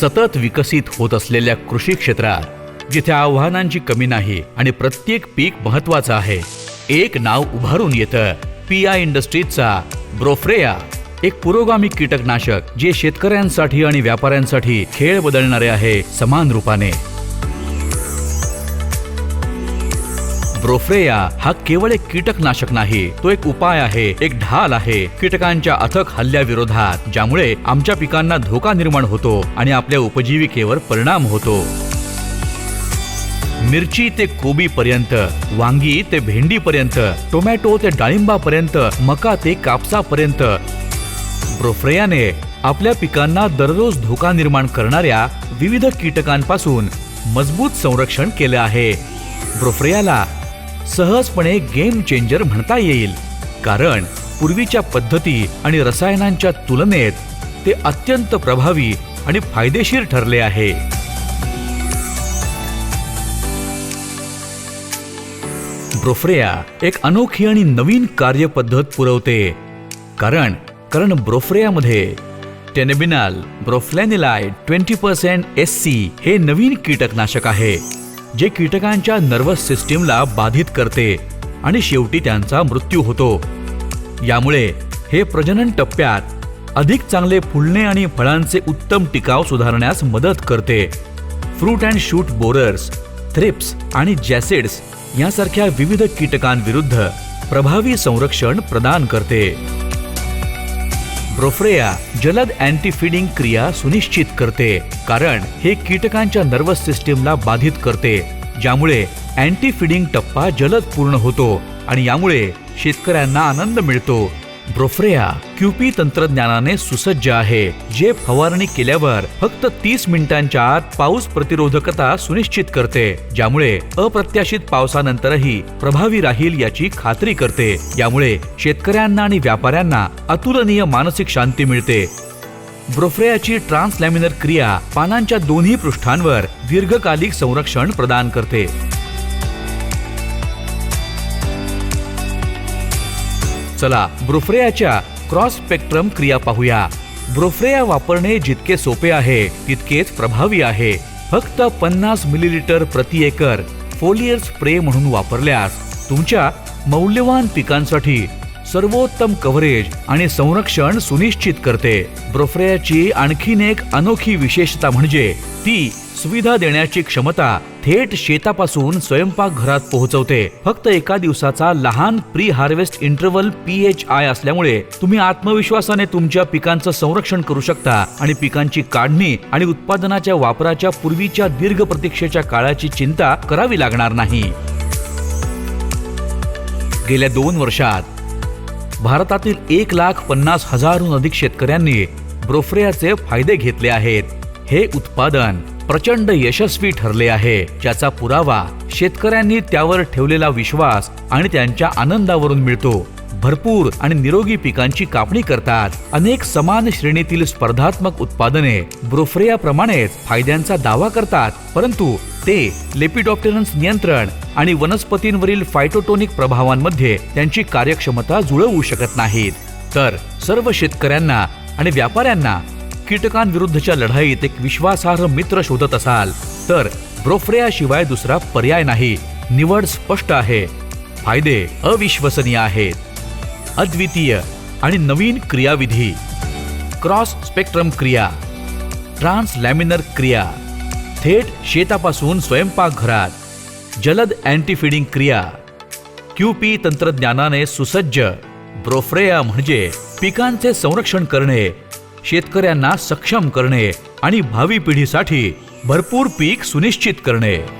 सतत विकसित होत असलेल्या कृषी क्षेत्रात जिथे आव्हानांची कमी नाही आणि प्रत्येक पीक महत्वाचं आहे एक नाव उभारून येतं. पी आय इंडस्ट्रीजचा ब्रोफ्रेया एक पुरोगामी कीटकनाशक जे शेतकऱ्यांसाठी आणि व्यापाऱ्यांसाठी खेळ बदलणारे आहे समान रूपाने. ब्रोफ्रेया हा केवळ एक कीटकनाशक नाही तो एक उपाय आहे एक ढाल आहे. कीटकांच्या अथक हल्ल्याविरोधात ज्यामुळे आमच्या पिकांना धोका निर्माण होतो आणि आपल्या उपजीविकेवर परिणाम होतो. मिरची ते कोबी पर्यंत वांगी ते भेंडी पर्यंत टोमॅटो ते डाळिंबापर्यंत मका ते कापसापर्यंत ब्रोफ्रेयाने आपल्या पिकांना दररोज धोका निर्माण करणाऱ्या विविध कीटकांपासून मजबूत संरक्षण केलं आहे. ब्रोफ्रेयाला सहजपणे गेम चेंजर म्हणता येईल. कारण पूर्वीच्या पद्धती आणि रसायनांच्या तुलनेत ते अत्यंत प्रभावी आणि फायदेशीर ठरले आहे. ब्रोफ्रेया एक अनोखी आणि नवीन कार्यपद्धत पुरवते. कारण कारण ब्रोफ्रेयामध्ये टेनेबिनाल ब्रोफ्लॅनिलाय ट्वेंटी पर्सेंट एस सी हे नवीन कीटकनाशक आहे. जे कीटकांच्या नर्वस सिस्टीमला बाधित करते आणि शेवटी त्यांचा मृत्यू होतो. यामुळे हे प्रजनन टप्प्यात अधिक चांगले फुलणे आणि फळांचे उत्तम टिकाव सुधारण्यास मदत करते. Fruit and shoot borers thrips आणि जॅसिड्स यासारख्या विविध कीटकांविरुद्ध प्रभावी संरक्षण प्रदान करते. प्रोफ्रेया जलद अँटी फिडिंग क्रिया सुनिश्चित करते कारण हे कीटकांच्या नर्वस सिस्टीमला बाधित करते ज्यामुळे अँटी फिडिंग टप्पा जलद पूर्ण होतो आणि यामुळे शेतकऱ्यांना आनंद मिळतो. ब्रोफ्रेया क्यूपी तंत्रज्ञानाने सुसज्ज आहे. जे फवारणी केल्यावर फक्त तीस मिनिटांच्या आत पाऊस प्रतिरोधकता सुनिश्चित करते ज्यामुळे अप्रत्याशित पावसानंतरही प्रभावी राहील याची खात्री करते. यामुळे शेतकऱ्यांना आणि व्यापाऱ्यांना अतुलनीय मानसिक शांती मिळते. ब्रोफ्रेयाची ट्रान्सलॅमिनर क्रिया पानांच्या दोन्ही पृष्ठांवर दीर्घकालिक संरक्षण प्रदान करते. चला ब्रोफ्रेयाच्या क्रॉस स्पेक्ट्रम क्रिया पाहूया. ब्रोफ्रेया वापरणे जितके सोपे आहे तितकेच प्रभावी आहे. फक्त पन्नास मिलीलिटर प्रति एकर फोलियर स्प्रे म्हणून वापरल्यास तुमच्या मौल्यवान पिकांसाठी सर्वोत्तम कव्हरेज आणि संरक्षण सुनिश्चित करते. ब्रोफ्रेयाची आणखीन एक अनोखी विशेषता म्हणजे ती सुविधा देण्याची क्षमता थेट शेतापासून स्वयंपाकघरात पोहोचवते. फक्त एका दिवसाचा लहान pre harvest interval P H I असल्यामुळे तुम्ही आत्मविश्वासाने तुमच्या पिकांचं संरक्षण करू शकता आणि पिकांची काढणी आणि उत्पादनाच्या वापराच्या पूर्वीच्या दीर्घ प्रतीक्षेच्या काळाची चिंता करावी लागणार नाही. गेल्या दोन वर्षात भारतातील एक लाख पन्नास हजारहून अधिक शेतकऱ्यांनी ब्रोफ्रेयाचे फायदे घेतले आहेत. हे उत्पादन प्रचंड यशस्वी ठरले आहे. ज्याचा पुरावा शेतकऱ्यांनी त्यावर ठेवलेला विश्वास आणि त्यांच्या आनंदावरून मिळतो. भरपूर आणि निरोगी पिकांची कापणी करतात. अनेक समान श्रेणीतील स्पर्धात्मक उत्पादने ब्रोफ्रेयाप्रमाणेच फायद्यांचा दावा करतात. परंतु ते लेपिडॉप्टेरन्स नियंत्रण आणि वनस्पतींवरील फायटोटोनिक प्रभावांमध्ये त्यांची कार्यक्षमता जुळवू शकत नाहीत. तर सर्व शेतकऱ्यांना आणि व्यापाऱ्यांना कीटकांविरुद्धच्या लढाईत एक विश्वासार्ह मित्र शोधत असाल तर ब्रोफ्रेयाशिवाय दुसरा पर्याय नाही. निवड स्पष्ट आहे. फायदे अविश्वसनीय आहेत. अद्वितीय आणि नवीन क्रियाविधी. क्रॉस स्पेक्ट्रम क्रिया. ट्रान्स लॅमिनर क्रिया. थेट शेतापासून स्वयंपाकघरात. जलद अँटीफिडिंग क्रिया. क्यूपी तंत्रज्ञानाने सुसज्ज. ब्रोफ्रेया म्हणजे पिकांचे संरक्षण करणे शेतकऱ्यांना सक्षम करणे आणि भावी पिढीसाठी भरपूर पीक सुनिश्चित करणे.